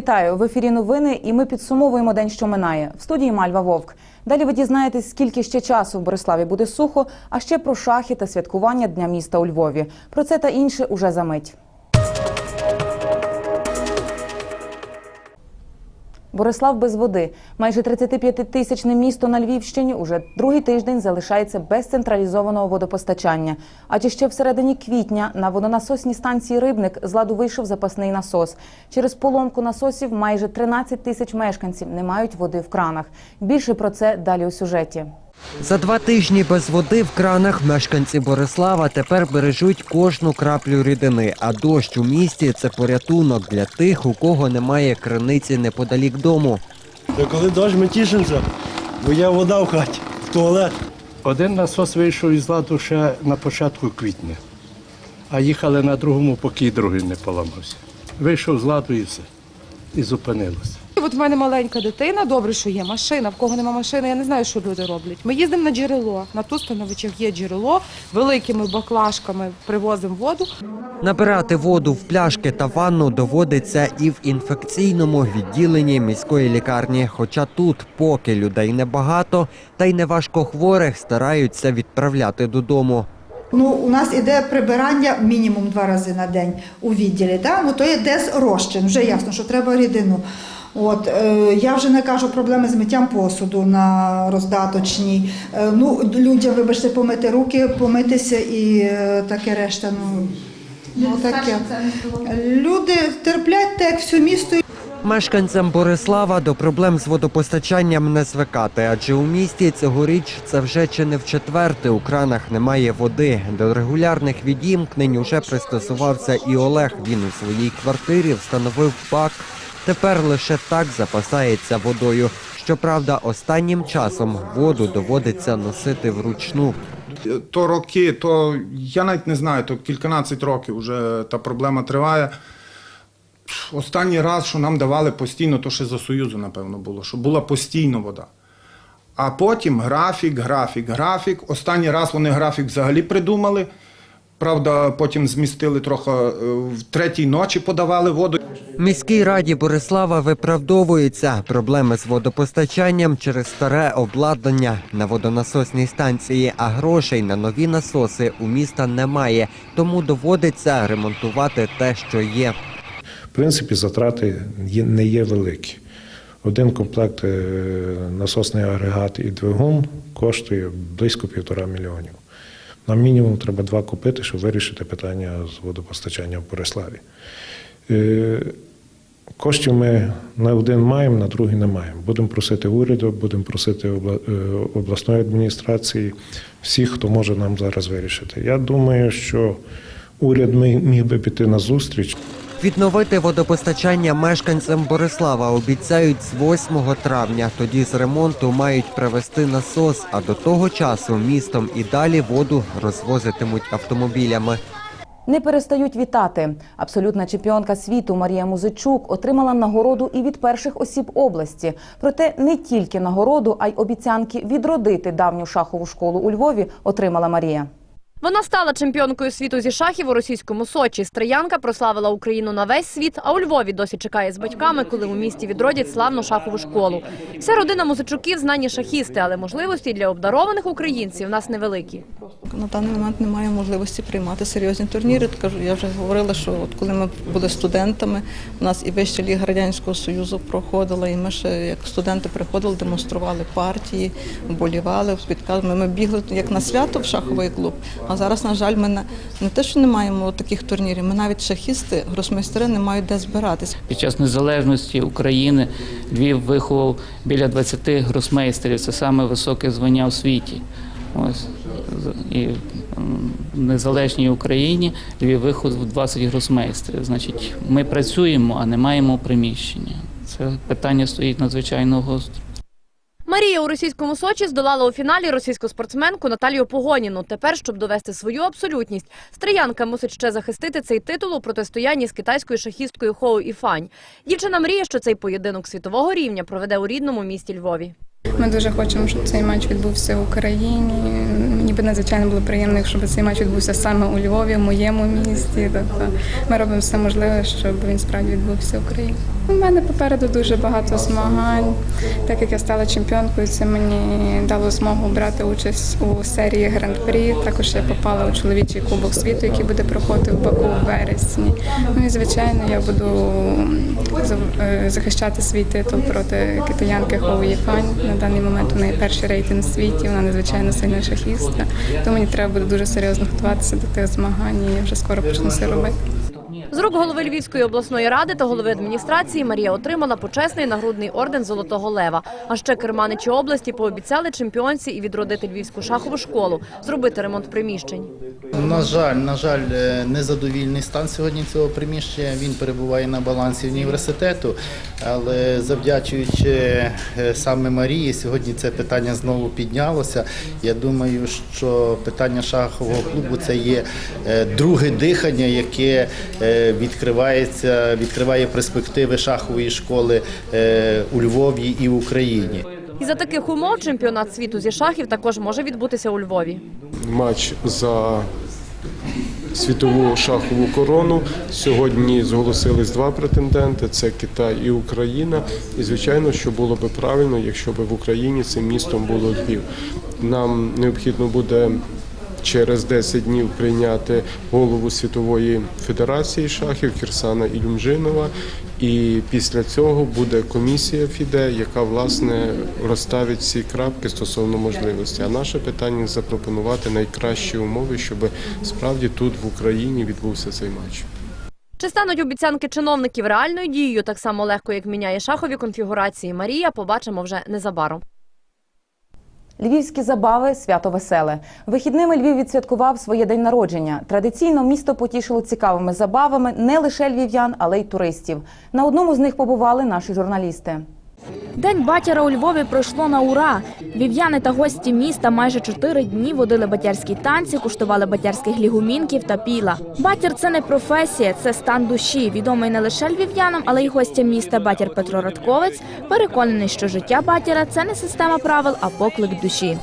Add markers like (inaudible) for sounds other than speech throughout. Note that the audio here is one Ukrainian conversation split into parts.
Вітаю в ефірі. Новини, і ми підсумовуємо день, що минає. В студії Мальва Вовк. Далі ви дізнаєтесь, скільки ще часу в Бориславі буде сухо, а ще про шахи та святкування Дня міста у Львові. Про це та інше уже за мить. Борислав без води. Майже 35-тисячне місто на Львівщині уже другий тиждень залишається без централізованого водопостачання. Адже ще в середині квітня на водонасосній станції Рибник з ладу вийшов запасний насос. Через поломку насосів майже 13 тисяч мешканців не мають води в кранах. Більше про це далі у сюжеті. За два тижні без води в кранах мешканці Борислава тепер бережуть кожну краплю рідини, а дощ у місті це порятунок для тих, у кого немає криниці неподалік дому. Та коли дощ, ми тішимося, бо є вода в хаті, в туалет. Один насос вийшов із ладу ще на початку квітня, а їхали на другому, поки другий не поламався. Вийшов з ладу і все. І зупинилося. От в мене маленька дитина, добре, що є машина. В кого нема машини, я не знаю, що люди роблять. Ми їздимо на джерело. На Тустановичах є джерело, великими баклажками привозимо воду. Набирати воду в пляшки та ванну доводиться і в інфекційному відділенні міської лікарні. Хоча тут поки людей небагато, та й неважко хворих стараються відправляти додому. Ну, у нас іде прибирання мінімум два рази на день у відділі. Да? Ну, то є десь розчин, вже ясно, що треба рідину. От, е, я вже не кажу проблеми з миттям посуду на роздаточній. Е, ну, людям, вибачте, помити руки, помитися і е, таке решта. Ну, ну, таке. Люди терплять так, як все місто. Мешканцям Борислава до проблем з водопостачанням не звикати, адже у місті цьогоріч це вже чи не в четверте у кранах немає води. До регулярних відімкнень уже пристосувався і Олег. Він у своїй квартирі встановив бак. Тепер лише так запасається водою. Щоправда, останнім часом воду доводиться носити вручну. То роки, то я навіть не знаю, то кільканадцять років вже та проблема триває. Останній раз, що нам давали постійно, то ще за Союзу, напевно, було, що була постійно вода. А потім графік, графік, графік. Останній раз вони графік взагалі придумали. Правда, потім змістили трохи е, в третій ночі подавали воду. Міській раді Борислава виправдовуються проблеми з водопостачанням через старе обладнання на водонасосній станції, а грошей на нові насоси у міста немає, тому доводиться ремонтувати те, що є. В принципі, затрати є- не є великі. Один комплект е, насосний агрегат і двигун коштує близько півтора мільйонів. Нам мінімум треба два купити, щоб вирішити питання з водопостачання в Бориславі. Е, Коштів ми на один маємо, на другий не маємо. Будемо просити уряду, будемо просити е, обласної адміністрації, всіх, хто може нам зараз вирішити. Я думаю, що уряд міг би піти на зустріч. Відновити водопостачання мешканцям Борислава обіцяють з 8 травня. Тоді з ремонту мають привезти насос, а до того часу містом і далі воду розвозитимуть автомобілями. Не перестають вітати. Абсолютна чемпіонка світу Марія Музичук отримала нагороду і від перших осіб області. Проте не тільки нагороду, а й обіцянки відродити давню шахову школу у Львові отримала Марія. Вона стала чемпіонкою світу зі шахів у російському Сочі. Стриянка прославила Україну на весь світ, а у Львові досі чекає з батьками, коли у місті відродять славну шахову школу. Вся родина музичуків знані шахісти, але можливості для обдарованих українців у нас невеликі. На даний момент немає можливості приймати серйозні турніри. Я вже говорила, що от коли ми були студентами, у нас і вища ліга радянського союзу проходила, і ми ще як студенти приходили, демонстрували партії, вболівали, підказували. Ми бігли як на свято в шаховий клуб. А зараз, на жаль, ми не, не те, що не маємо таких турнірів, ми навіть шахісти, гросмейстери не мають де збиратися. Під час незалежності України Львів виховав біля 20 гросмейстерів. Це саме високе звання у світі. Ось і в незалежній Україні Львів виховав 20 гросмейстерів. Значить, ми працюємо, а не маємо приміщення. Це питання стоїть надзвичайно гостро. Марія у російському Сочі здолала у фіналі російську спортсменку Наталію Погоніну. Тепер, щоб довести свою абсолютність, Стриянка мусить ще захистити цей титул у протистоянні з китайською шахісткою Хоу Іфань. Дівчина мріє, що цей поєдинок світового рівня проведе у рідному місті Львові. Ми дуже хочемо, щоб цей матч відбувся в Україні. Мені би надзвичайно було приємно, якщо б цей матч відбувся саме у Львові, в моєму місті. Тобто ми робимо все можливе, щоб він справді відбувся в Україні. У мене попереду дуже багато змагань. Так як я стала чемпіонкою, це мені дало змогу брати участь у серії Гран-прі. Також я попала у чоловічий кубок світу, який буде проходити в Баку в вересні. Ну і звичайно, я буду е, захищати свій титул проти китаянки Хоу Єфань. На даний момент у неї перший рейтинг в світі. Вона надзвичайно сильна шахістка. Тому мені треба буде дуже серйозно готуватися до тих змагань. І я вже скоро почну це робити. З рук голови Львівської обласної ради та голови адміністрації Марія отримала почесний нагрудний орден Золотого Лева. А ще керманичі області пообіцяли чемпіонці і відродити львівську шахову школу, зробити ремонт приміщень. На жаль, на жаль, е, незадовільний стан сьогодні цього приміщення. Він перебуває на балансі університету, але завдячуючи е, саме Марії, сьогодні це питання знову піднялося. Я думаю, що питання шахового клубу це є е, друге дихання, яке відкривається, відкриває перспективи шахової школи у Львові і в Україні. І за таких умов чемпіонат світу зі шахів також може відбутися у Львові. матч за світову шахову корону. Сьогодні зголосились два претенденти: це Китай і Україна. І звичайно, що було би правильно, якщо б в Україні цим містом було Львів. Нам необхідно буде. Через 10 днів прийняти голову світової федерації шахів Кірсана Ілюмжинова, і після цього буде комісія ФІДЕ, яка власне розставить всі крапки стосовно можливості. А наше питання запропонувати найкращі умови, щоб справді тут в Україні відбувся цей матч. Чи стануть обіцянки чиновників реальною дією так само легко, як міняє шахові конфігурації Марія, побачимо вже незабаром. Львівські забави свято веселе. Вихідними Львів відсвяткував своє день народження. Традиційно місто потішило цікавими забавами не лише львів'ян, але й туристів. На одному з них побували наші журналісти. День батяра у Львові пройшло на ура. Вів'яни та гості міста майже чотири дні водили батярські танці, куштували батярських лігумінків та піла. Батір це не професія, це стан душі. Відомий не лише львів'янам, але й гостям міста батір Петро Радковець. Переконаний, що життя батяра це не система правил, а поклик душі.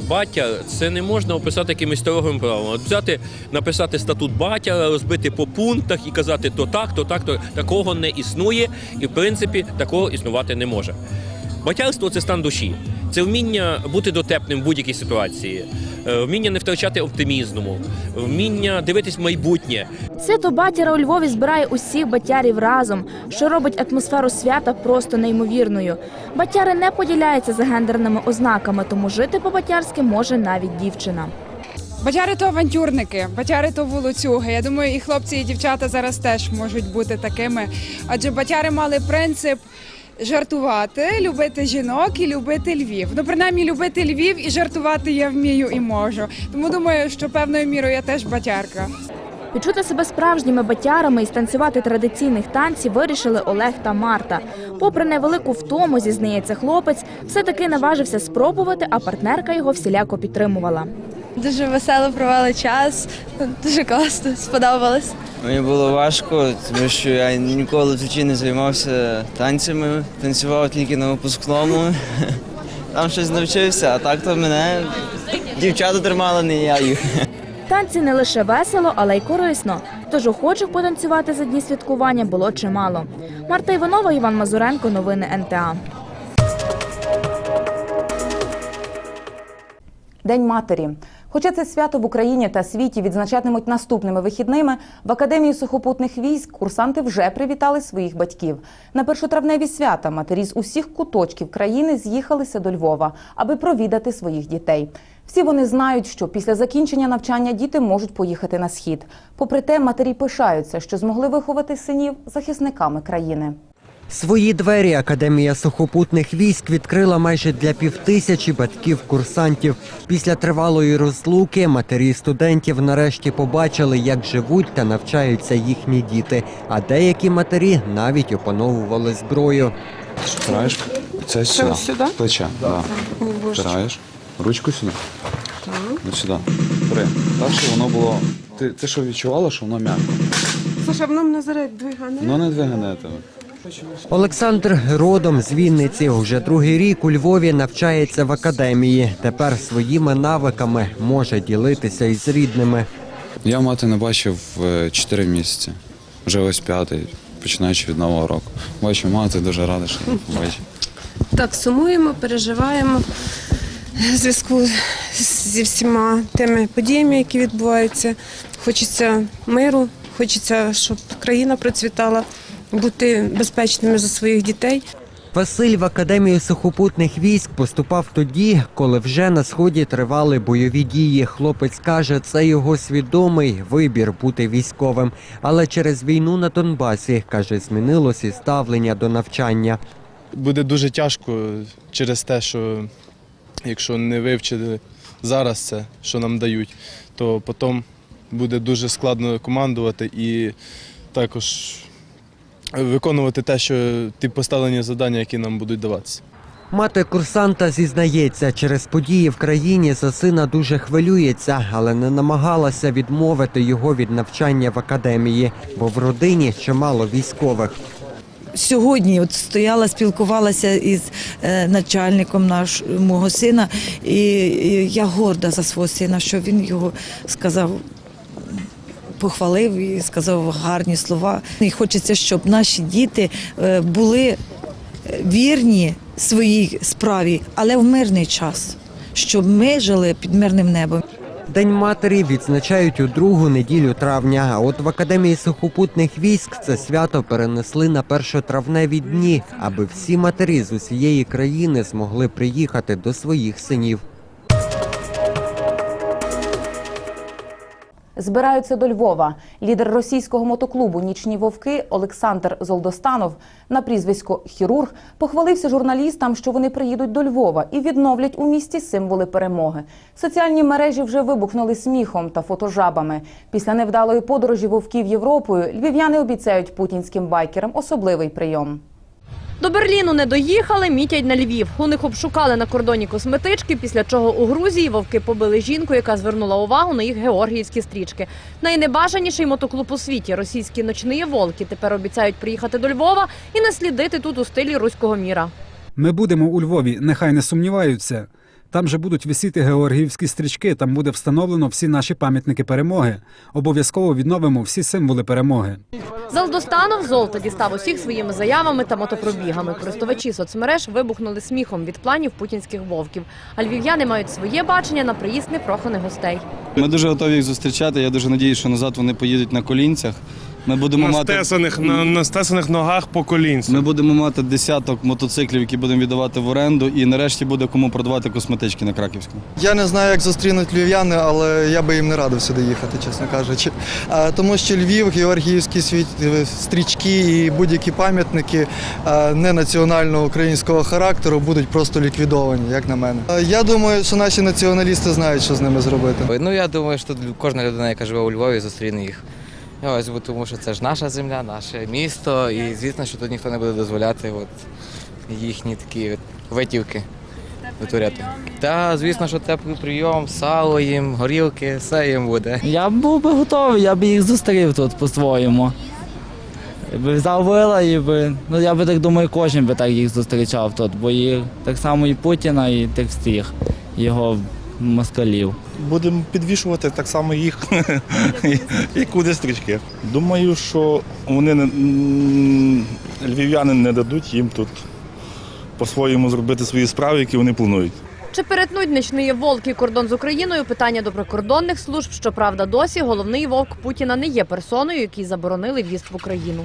Батя це не можна описати якимись строгими правилами. Взяти, написати статут батя, розбити по пунктах і казати то так, то так, то такого не існує, і в принципі такого існувати не може. Батярство це стан душі, це вміння бути дотепним в будь-якій ситуації, е, вміння не втрачати оптимізму, вміння дивитись в майбутнє. Свято батяра у Львові збирає усіх батярів разом, що робить атмосферу свята просто неймовірною. Батяри не поділяються за гендерними ознаками, тому жити по-батярськи може навіть дівчина. Батяри то авантюрники, батяри то вулицюги. Я думаю, і хлопці, і дівчата зараз теж можуть бути такими. Адже батяри мали принцип жартувати, любити жінок і любити Львів. Ну, принаймні, любити Львів і жартувати я вмію і можу. Тому думаю, що певною мірою я теж батярка. Відчути себе справжніми батярами і станцювати традиційних танців вирішили Олег та Марта. Попри невелику втому, зізнається хлопець, все-таки наважився спробувати, а партнерка його всіляко підтримувала. Дуже весело провели час, дуже класно, сподобалось. Мені було важко, тому що я ніколи в житті не займався танцями, танцював тільки на випускному. (laughs) Там щось навчився, а так то мене дівчата тримали, не я їх. Танці не лише весело, але й корисно. Тож охочих потанцювати за дні святкування було чимало. Марта Іванова, Іван Мазуренко, новини НТА. День матері. Хоча це свято в Україні та світі відзначатимуть наступними вихідними, в Академії сухопутних військ курсанти вже привітали своїх батьків. На першотравневі свята матері з усіх куточків країни з'їхалися до Львова, аби провідати своїх дітей. Всі вони знають, що після закінчення навчання діти можуть поїхати на схід. Попри те, матері пишаються, що змогли виховати синів захисниками країни. Свої двері Академія сухопутних військ відкрила майже для півтисячі батьків-курсантів. Після тривалої розлуки матері студентів нарешті побачили, як живуть та навчаються їхні діти. А деякі матері навіть опановували зброю. Втираєш це сюди. сюди? Плече. Да. Втираєш. Ручку сюди. Ось сюди. Бери. Так, щоб воно було. Ти, ти що відчувала, що воно м'яко? Слушай, воно мене зараз двигане. Воно не двигане тебе. Олександр родом з Вінниці. Уже другий рік у Львові навчається в академії. Тепер своїми навиками може ділитися із рідними. Я мати не бачив е, 4 місяці. Вже ось п'ятий. починаючи від нового року. Бачу, мама, ти дуже рада, що бачу. Так, сумуємо, переживаємо в зв'язку зі всіма тими подіями, які відбуваються. Хочеться миру, хочеться, щоб країна процвітала, бути безпечними за своїх дітей. Василь в академію сухопутних військ поступав тоді, коли вже на сході тривали бойові дії. Хлопець каже, це його свідомий вибір бути військовим. Але через війну на Донбасі каже, змінилось і ставлення до навчання. буде дуже тяжко через те, що якщо не вивчити зараз це, що нам дають, то потім буде дуже складно командувати і також виконувати те, що ті поставлені завдання, які нам будуть даватися. Мати курсанта зізнається, через події в країні за сина дуже хвилюється, але не намагалася відмовити його від навчання в академії, бо в родині чимало військових. Сьогодні от стояла, спілкувалася із е, начальником наш, мого сина, і я горда за свого сина, що він його сказав, похвалив і сказав гарні слова. І хочеться, щоб наші діти е, були вірні своїй справі, але в мирний час, щоб ми жили під мирним небом. День матері відзначають у другу неділю травня. А от в академії сухопутних військ це свято перенесли на першотравневі дні, аби всі матері з усієї країни змогли приїхати до своїх синів. Збираються до Львова. Лідер російського мотоклубу Нічні вовки Олександр Золдостанов на прізвисько Хірург похвалився журналістам, що вони приїдуть до Львова і відновлять у місті символи перемоги. Соціальні мережі вже вибухнули сміхом та фотожабами. Після невдалої подорожі вовків Європою львів'яни обіцяють путінським байкерам особливий прийом. До Берліну не доїхали, мітять на Львів. У них обшукали на кордоні косметички, після чого у Грузії вовки побили жінку, яка звернула увагу на їх георгіївські стрічки. Найнебажаніший мотоклуб у світі російські ночні волки тепер обіцяють приїхати до Львова і наслідити тут у стилі руського міра. Ми будемо у Львові, нехай не сумніваються. Там же будуть висіти георгіївські стрічки, там буде встановлено всі наші пам'ятники перемоги. Обов'язково відновимо всі символи перемоги. Залдостанов золото дістав усіх своїми заявами та мотопробігами. Користувачі соцмереж вибухнули сміхом від планів путінських вовків. А львів'яни мають своє бачення на приїзд непроханих гостей. Ми дуже готові їх зустрічати. Я дуже надіюсь, що назад вони поїдуть на колінцях. Ми будемо на мати стесаних, на, на стесаних ногах по колінцю. ми будемо мати десяток мотоциклів, які будемо віддавати в оренду, і нарешті буде кому продавати косметички на Краківському. Я не знаю, як зустрінуть львів'яни, але я би їм не радив сюди їхати, чесно кажучи. А, Тому що Львів, георгіївські світ- стрічки і будь-які пам'ятники а, не національного українського характеру будуть просто ліквідовані, як на мене. А, Я думаю, що наші націоналісти знають, що з ними зробити. Ну я думаю, що кожна людина, яка живе у Львові, зустріне їх. Ось, бо тому що це ж наша земля, наше місто, і звісно, що тут ніхто не буде дозволяти от, їхні такі от витівки витворяти. Та, звісно, що теплий прийом, сало їм, горілки, все їм буде. Я був би готовий, я би їх зустрів тут по-своєму. Би взяв вила і би, ну я би так думаю, кожен би так їх зустрічав тут, бо їх так само і Путіна, і тих всіх його москалів. Будемо підвішувати так само їх, (laughs) як куди стрічки. Думаю, що вони не, львів'яни не дадуть їм тут по-своєму зробити свої справи, які вони планують. Чи перетнуть нічний вовк і кордон з Україною? Питання до прикордонних служб. Щоправда, досі головний вовк Путіна не є персоною, якій заборонили в'їзд в Україну.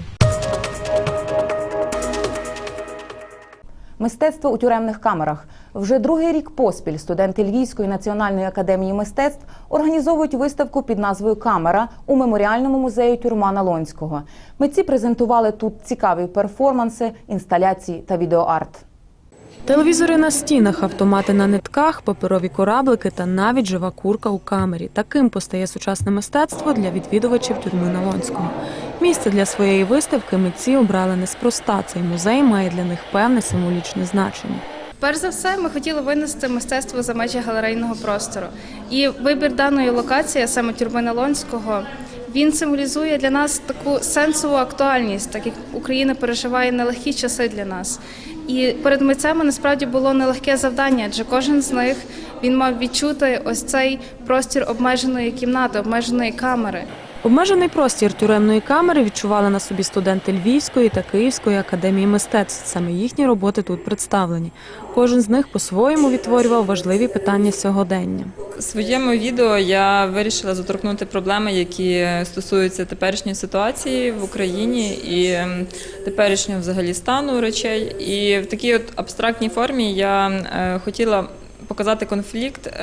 Мистецтво у тюремних камерах. Вже другий рік поспіль студенти Львівської національної академії мистецтв організовують виставку під назвою Камера у меморіальному музеї тюрма Налонського. Митці презентували тут цікаві перформанси, інсталяції та відеоарт. Телевізори на стінах, автомати на нитках, паперові кораблики та навіть жива курка у камері. Таким постає сучасне мистецтво для відвідувачів тюрми Налонського. Місце для своєї виставки митці обрали неспроста. Цей музей має для них певне символічне значення. Перш за все, ми хотіли винести мистецтво за межі галерейного простору. І вибір даної локації, саме тюрми Налонського, він символізує для нас таку сенсову актуальність, так як Україна переживає нелегкі часи для нас. І перед митцями насправді було нелегке завдання, адже кожен з них він мав відчути ось цей простір обмеженої кімнати, обмеженої камери. Обмежений простір тюремної камери відчували на собі студенти Львівської та Київської академії мистецтв. Саме їхні роботи тут представлені. Кожен з них по-своєму відтворював важливі питання сьогодення. У своєму відео я вирішила заторкнути проблеми, які стосуються теперішньої ситуації в Україні і ем, теперішнього взагалі стану речей. І в такій от абстрактній формі я е, хотіла показати конфлікт.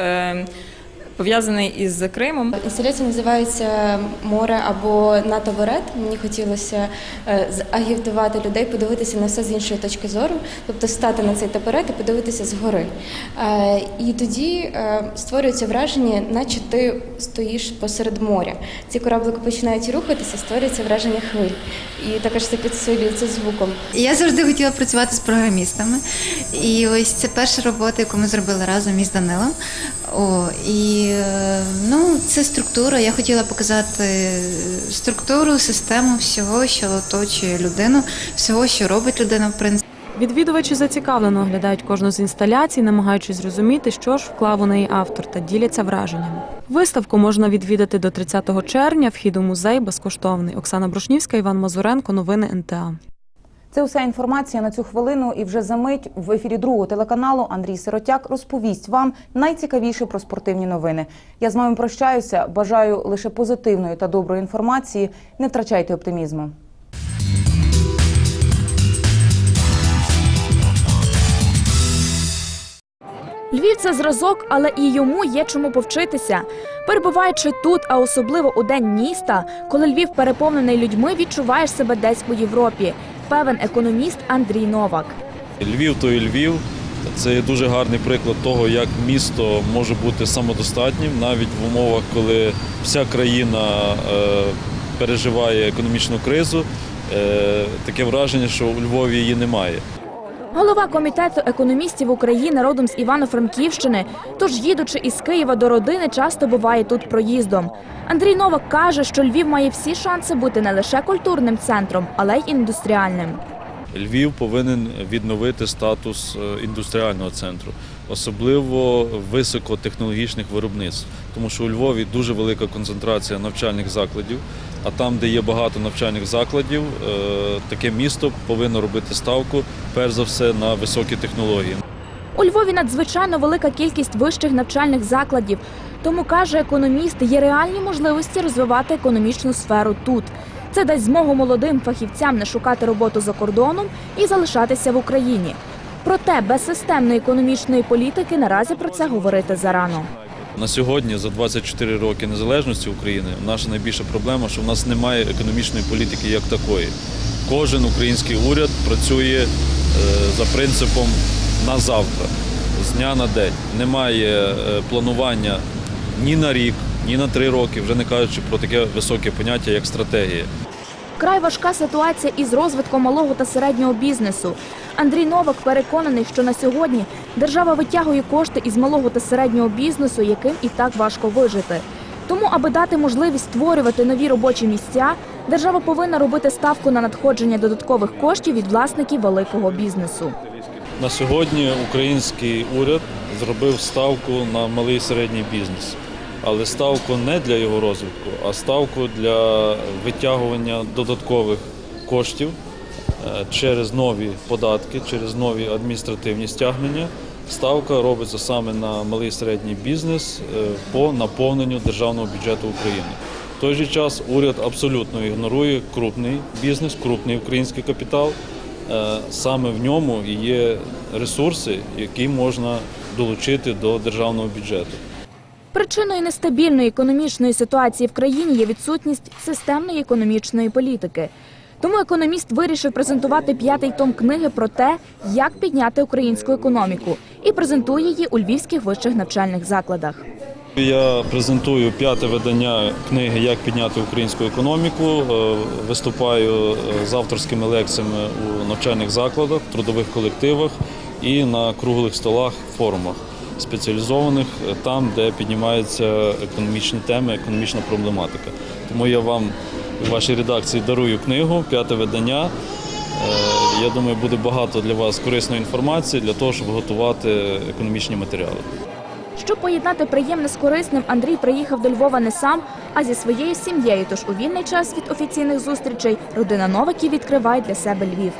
Пов'язаний із Кримом. Інсталяція називається Море або НАТО Верет. Мені хотілося е, загівтувати людей, подивитися на все з іншої точки зору, тобто стати на цей таперет і подивитися згори. Е, І тоді е, створюється враження, наче ти стоїш посеред моря. Ці кораблики починають рухатися, створюється враження хвиль. І також це підсилюється звуком. Я завжди хотіла працювати з програмістами. І ось це перша робота, яку ми зробили разом із Данилом. О, і е, ну, це структура. Я хотіла показати структуру, систему всього, що оточує людину, всього, що робить людина, в принципі. Відвідувачі зацікавлено оглядають кожну з інсталяцій, намагаючись зрозуміти, що ж вклав у неї автор, та діляться враженнями. Виставку можна відвідати до 30 червня. Вхід у музей безкоштовний. Оксана Брушнівська, Іван Мазуренко. Новини НТА. Це уся інформація на цю хвилину. І вже за мить в ефірі другого телеканалу Андрій Сиротяк розповість вам найцікавіше про спортивні новини. Я з вами прощаюся. Бажаю лише позитивної та доброї інформації. Не втрачайте оптимізму. Львів це зразок, але і йому є чому повчитися. Перебуваючи тут, а особливо у день міста, коли Львів переповнений людьми, відчуваєш себе десь у Європі. Певен економіст Андрій Новак. Львів то і Львів. Це дуже гарний приклад того, як місто може бути самодостатнім навіть в умовах, коли вся країна е, переживає економічну кризу. Е, таке враження, що у Львові її немає. Голова комітету економістів України родом з Івано-Франківщини. Тож, їдучи із Києва до родини, часто буває тут проїздом. Андрій Новак каже, що Львів має всі шанси бути не лише культурним центром, але й індустріальним. Львів повинен відновити статус е, індустріального центру, особливо високотехнологічних виробництв, тому що у Львові дуже велика концентрація навчальних закладів. А там, де є багато навчальних закладів, е, таке місто повинно робити ставку перш за все на високі технології. У Львові надзвичайно велика кількість вищих навчальних закладів. Тому каже економіст, є реальні можливості розвивати економічну сферу тут. Це дасть змогу молодим фахівцям не шукати роботу за кордоном і залишатися в Україні. Проте без системної економічної політики наразі про це говорити зарано. На сьогодні, за 24 роки незалежності України, наша найбільша проблема, що в нас немає економічної політики як такої. Кожен український уряд працює е, за принципом на завтра, з дня на день. Немає е, планування ні на рік, ні на три роки, вже не кажучи про таке високе поняття, як стратегія. Край важка ситуація із розвитком малого та середнього бізнесу. Андрій Новак переконаний, що на сьогодні держава витягує кошти із малого та середнього бізнесу, яким і так важко вижити. Тому, аби дати можливість створювати нові робочі місця, держава повинна робити ставку на надходження додаткових коштів від власників великого бізнесу. На сьогодні український уряд зробив ставку на малий і середній бізнес, але ставку не для його розвитку, а ставку для витягування додаткових коштів е, через нові податки, через нові адміністративні стягнення. Ставка робиться саме на малий і середній бізнес е, по наповненню державного бюджету України. В той же час уряд абсолютно ігнорує крупний бізнес, крупний український капітал. Е, Саме в ньому є ресурси, які можна долучити до державного бюджету. Причиною нестабільної економічної ситуації в країні є відсутність системної економічної політики. Тому економіст вирішив презентувати п'ятий том книги про те, як підняти українську економіку, і презентує її у львівських вищих навчальних закладах. Я презентую п'яте видання книги Як підняти українську економіку. Е, Виступаю е, з авторськими лекціями у навчальних закладах, трудових колективах і на круглих столах, форумах спеціалізованих е, там, де піднімаються економічні теми, економічна проблематика. Тому я вам в вашій редакції дарую книгу, п'яте видання. Е, Я думаю, буде багато для вас корисної інформації для того, щоб готувати економічні матеріали. Щоб поєднати приємне з корисним, Андрій приїхав до Львова не сам, а зі своєю сім'єю. Тож у вільний час від офіційних зустрічей родина Новиків відкриває для себе Львів.